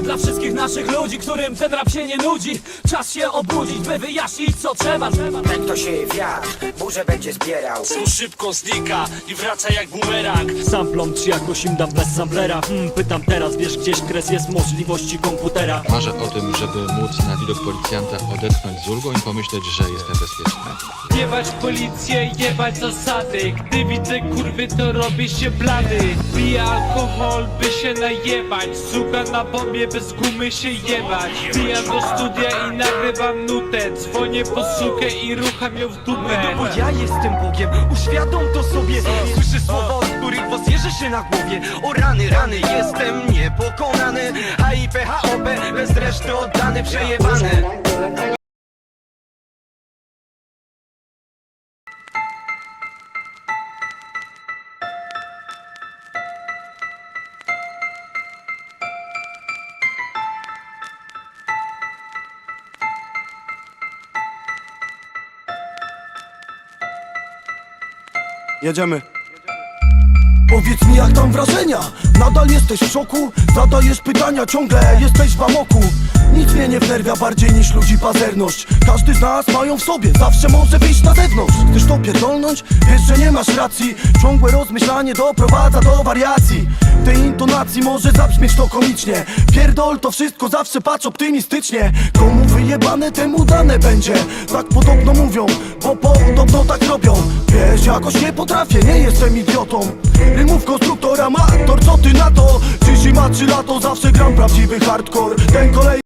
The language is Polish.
To dla wszystkich naszych ludzi, którym ten rap się nie nudzi. Czas się obudzić, by wyjaśnić co trzeba. Ten kto się wiatr, burzę będzie zbierał. Tu szybko znika i wraca jak bumerang. Samplom czy jakoś im dam bez samplera hmm, Pytam teraz, wiesz gdzieś kres jest możliwości komputera. Marzę o tym, żeby móc na widok policjanta odetchnąć z ulgą i pomyśleć, że jestem bezpieczny. Jebać policję, jebać zasady. Gdy widzę kurwy to robię się blady. Piję alkohol by się najebać. Suka na bombie bez gumy się jebać. Wbijam do studia i nagrywam nutę. Dzwonię po sukę i rucham ją w dupę. Bo ja jestem Bogiem, uświadom to sobie. Słyszę słowa, od których was się na głowie. O rany, rany, jestem niepokonany. HIP, HOP, bez reszty oddany, przejebany Jedziemy. Powiedz mi jak tam wrażenia? Nadal jesteś w szoku? Zadajesz pytania ciągle, jesteś w amoku. Nic mnie nie wnerwia bardziej niż ludzi pazerność. Każdy z nas mają w sobie, zawsze może wyjść na zewnątrz. Chcesz to pierdolnąć? Wiesz, że nie masz racji. Ciągłe rozmyślanie doprowadza do wariacji. Tej intonacji może zabrzmieć to komicznie. Pierdol to wszystko zawsze patrz optymistycznie. Komu wyjebane temu dane będzie. Tak podobno mówią, bo podobno tak robią Wiesz, jakoś nie potrafię, nie jestem idiotą Rymów konstruktora ma aktor, co ty na to? Dziś i ma trzy lato, zawsze gram prawdziwy hardcore Ten kolej